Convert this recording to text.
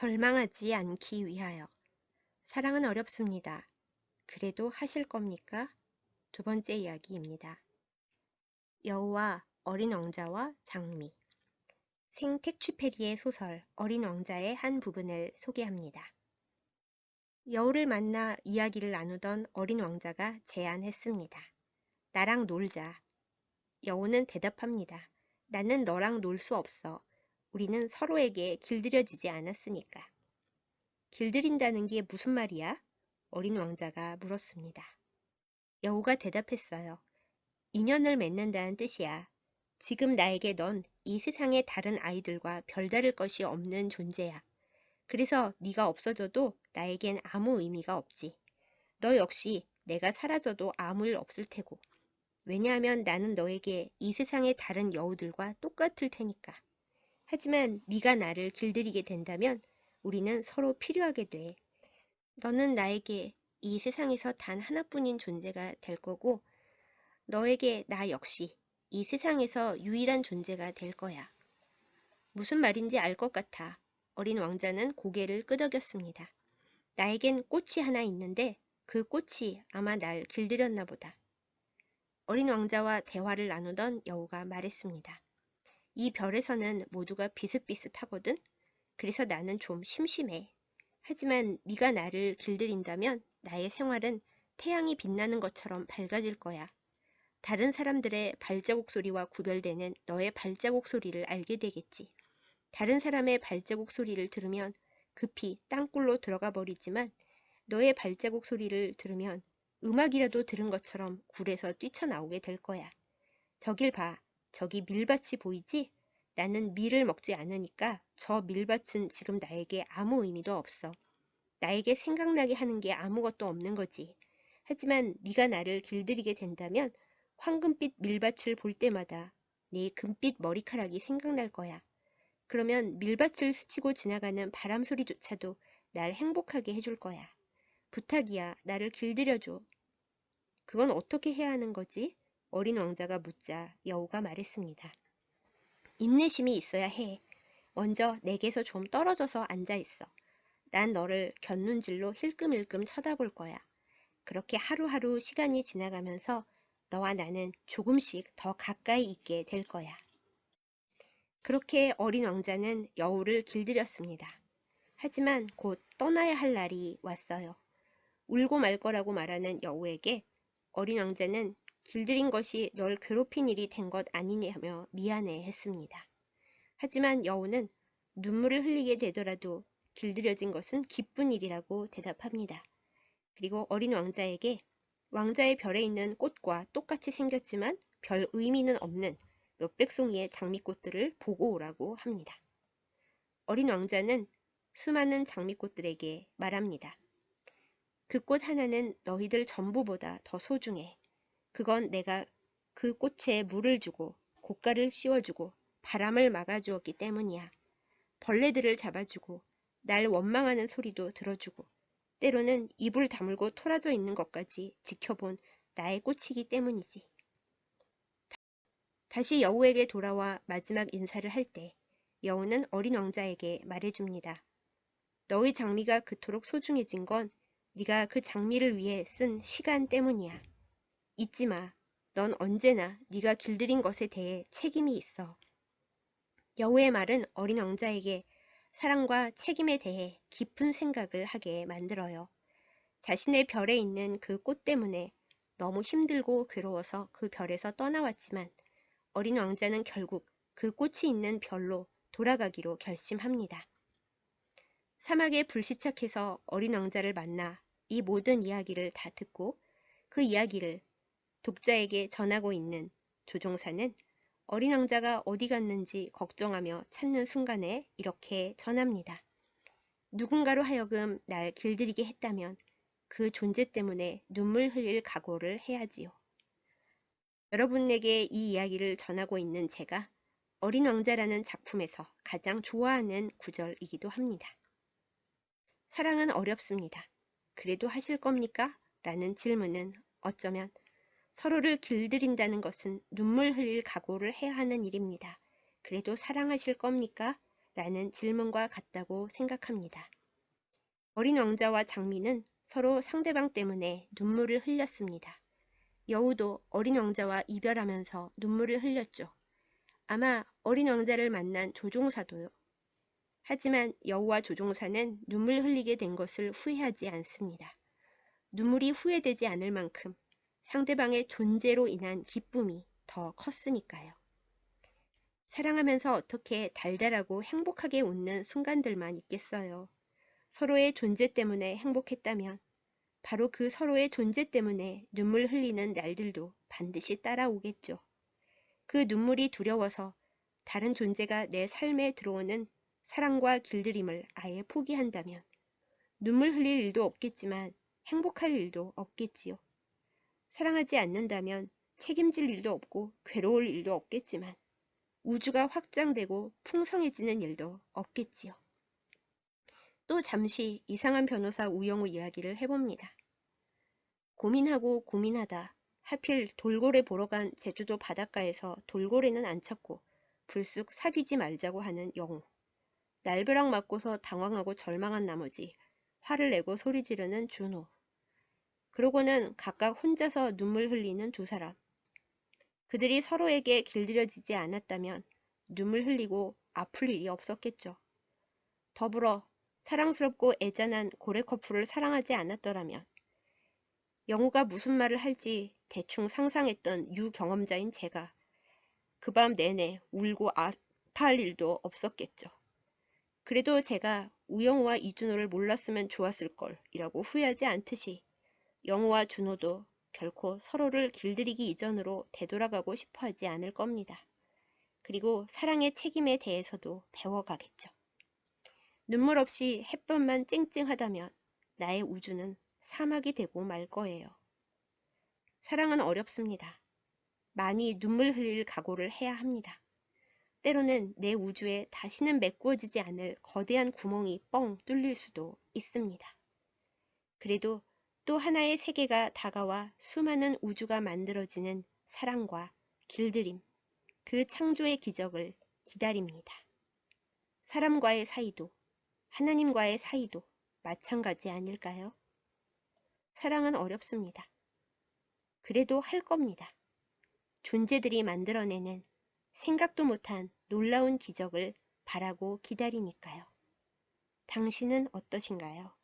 절망하지 않기 위하여. 사랑은 어렵습니다. 그래도 하실 겁니까? 두 번째 이야기입니다. 여우와 어린 왕자와 장미. 생텍쥐페리의 소설 어린 왕자의 한 부분을 소개합니다. 여우를 만나 이야기를 나누던 어린 왕자가 제안했습니다. 나랑 놀자. 여우는 대답합니다. 나는 너랑 놀 수 없어. 우리는 서로에게 길들여지지 않았으니까. 길들인다는 게 무슨 말이야? 어린 왕자가 물었습니다. 여우가 대답했어요. 인연을 맺는다는 뜻이야. 지금 나에게 넌 이 세상의 다른 아이들과 별다를 것이 없는 존재야. 그래서 네가 없어져도 나에겐 아무 의미가 없지. 너 역시 내가 사라져도 아무 일 없을 테고. 왜냐하면 나는 너에게 이 세상의 다른 여우들과 똑같을 테니까. 하지만 네가 나를 길들이게 된다면 우리는 서로 필요하게 돼. 너는 나에게 이 세상에서 단 하나뿐인 존재가 될 거고 너에게 나 역시 이 세상에서 유일한 존재가 될 거야. 무슨 말인지 알 것 같아. 어린 왕자는 고개를 끄덕였습니다. 나에겐 꽃이 하나 있는데 그 꽃이 아마 날 길들였나 보다. 어린 왕자와 대화를 나누던 여우가 말했습니다. 이 별에서는 모두가 비슷비슷하거든. 그래서 나는 좀 심심해. 하지만 네가 나를 길들인다면 나의 생활은 태양이 빛나는 것처럼 밝아질 거야. 다른 사람들의 발자국 소리와 구별되는 너의 발자국 소리를 알게 되겠지. 다른 사람의 발자국 소리를 들으면 급히 땅굴로 들어가 버리지만 너의 발자국 소리를 들으면 음악이라도 들은 것처럼 굴에서 뛰쳐나오게 될 거야. 저길 봐. 저기 밀밭이 보이지? 나는 밀을 먹지 않으니까 저 밀밭은 지금 나에게 아무 의미도 없어. 나에게 생각나게 하는 게 아무것도 없는 거지. 하지만 네가 나를 길들이게 된다면 황금빛 밀밭을 볼 때마다 내 금빛 머리카락이 생각날 거야. 그러면 밀밭을 스치고 지나가는 바람 소리조차도 날 행복하게 해줄 거야. 부탁이야, 나를 길들여줘. 그건 어떻게 해야 하는 거지? 어린 왕자가 묻자 여우가 말했습니다. 인내심이 있어야 해. 먼저 내게서 좀 떨어져서 앉아 있어. 난 너를 곁눈질로 힐끔힐끔 쳐다볼 거야. 그렇게 하루하루 시간이 지나가면서 너와 나는 조금씩 더 가까이 있게 될 거야. 그렇게 어린 왕자는 여우를 길들였습니다. 하지만 곧 떠나야 할 날이 왔어요. 울고 말 거라고 말하는 여우에게 어린 왕자는 길들인 것이 널 괴롭힌 일이 된 것 아니냐며 미안해 했습니다. 하지만 여우는 눈물을 흘리게 되더라도 길들여진 것은 기쁜 일이라고 대답합니다. 그리고 어린 왕자에게 왕자의 별에 있는 꽃과 똑같이 생겼지만 별 의미는 없는 몇백 송이의 장미꽃들을 보고 오라고 합니다. 어린 왕자는 수많은 장미꽃들에게 말합니다. 그 꽃 하나는 너희들 전부보다 더 소중해. 그건 내가 그 꽃에 물을 주고 고가를 씌워주고 바람을 막아주었기 때문이야. 벌레들을 잡아주고 날 원망하는 소리도 들어주고 때로는 입을 다물고 토라져 있는 것까지 지켜본 나의 꽃이기 때문이지. 다시 여우에게 돌아와 마지막 인사를 할 때 여우는 어린 왕자에게 말해줍니다. 너의 장미가 그토록 소중해진 건 네가 그 장미를 위해 쓴 시간 때문이야. 잊지 마. 넌 언제나 네가 길들인 것에 대해 책임이 있어. 여우의 말은 어린 왕자에게 사랑과 책임에 대해 깊은 생각을 하게 만들어요. 자신의 별에 있는 그 꽃 때문에 너무 힘들고 괴로워서 그 별에서 떠나왔지만 어린 왕자는 결국 그 꽃이 있는 별로 돌아가기로 결심합니다. 사막에 불시착해서 어린 왕자를 만나 이 모든 이야기를 다 듣고 그 이야기를 독자에게 전하고 있는 조종사는 어린 왕자가 어디 갔는지 걱정하며 찾는 순간에 이렇게 전합니다. 누군가로 하여금 날 길들이게 했다면 그 존재 때문에 눈물 흘릴 각오를 해야지요. 여러분에게 이 이야기를 전하고 있는 제가 어린 왕자라는 작품에서 가장 좋아하는 구절이기도 합니다. 사랑은 어렵습니다. 그래도 하실 겁니까? 라는 질문은 어쩌면 서로를 길들인다는 것은 눈물 흘릴 각오를 해야 하는 일입니다. 그래도 사랑하실 겁니까? 라는 질문과 같다고 생각합니다. 어린 왕자와 장미는 서로 상대방 때문에 눈물을 흘렸습니다. 여우도 어린 왕자와 이별하면서 눈물을 흘렸죠. 아마 어린 왕자를 만난 조종사도요. 하지만 여우와 조종사는 눈물 흘리게 된 것을 후회하지 않습니다. 눈물이 후회되지 않을 만큼 상대방의 존재로 인한 기쁨이 더 컸으니까요. 사랑하면서 어떻게 달달하고 행복하게 웃는 순간들만 있겠어요. 서로의 존재 때문에 행복했다면 바로 그 서로의 존재 때문에 눈물 흘리는 날들도 반드시 따라오겠죠. 그 눈물이 두려워서 다른 존재가 내 삶에 들어오는 사랑과 길들임을 아예 포기한다면 눈물 흘릴 일도 없겠지만 행복할 일도 없겠지요. 사랑하지 않는다면 책임질 일도 없고 괴로울 일도 없겠지만 우주가 확장되고 풍성해지는 일도 없겠지요. 또 잠시 이상한 변호사 우영우 이야기를 해봅니다. 고민하고 고민하다 하필 돌고래 보러 간 제주도 바닷가에서 돌고래는 안 찾고 불쑥 사귀지 말자고 하는 영우. 날벼락 맞고서 당황하고 절망한 나머지 화를 내고 소리 지르는 준호. 그러고는 각각 혼자서 눈물 흘리는 두 사람. 그들이 서로에게 길들여지지 않았다면 눈물 흘리고 아플 일이 없었겠죠. 더불어 사랑스럽고 애잔한 고래 커플을 사랑하지 않았더라면 영우가 무슨 말을 할지 대충 상상했던 유경험자인 제가 그 밤 내내 울고 아파할 일도 없었겠죠. 그래도 제가 우영우와 이준호를 몰랐으면 좋았을 걸이라고 후회하지 않듯이 영우와 준호도 결코 서로를 길들이기 이전으로 되돌아가고 싶어 하지 않을 겁니다. 그리고 사랑의 책임에 대해서도 배워가겠죠. 눈물 없이 햇볕만 찡찡하다면 나의 우주는 사막이 되고 말 거예요. 사랑은 어렵습니다. 많이 눈물 흘릴 각오를 해야 합니다. 때로는 내 우주에 다시는 메꾸어지지 않을 거대한 구멍이 뻥 뚫릴 수도 있습니다. 그래도 또 하나의 세계가 다가와 수많은 우주가 만들어지는 사랑과 길들임, 그 창조의 기적을 기다립니다. 사람과의 사이도, 하나님과의 사이도 마찬가지 아닐까요? 사랑은 어렵습니다. 그래도 할 겁니다. 존재들이 만들어내는 생각도 못한 놀라운 기적을 바라고 기다리니까요. 당신은 어떠신가요?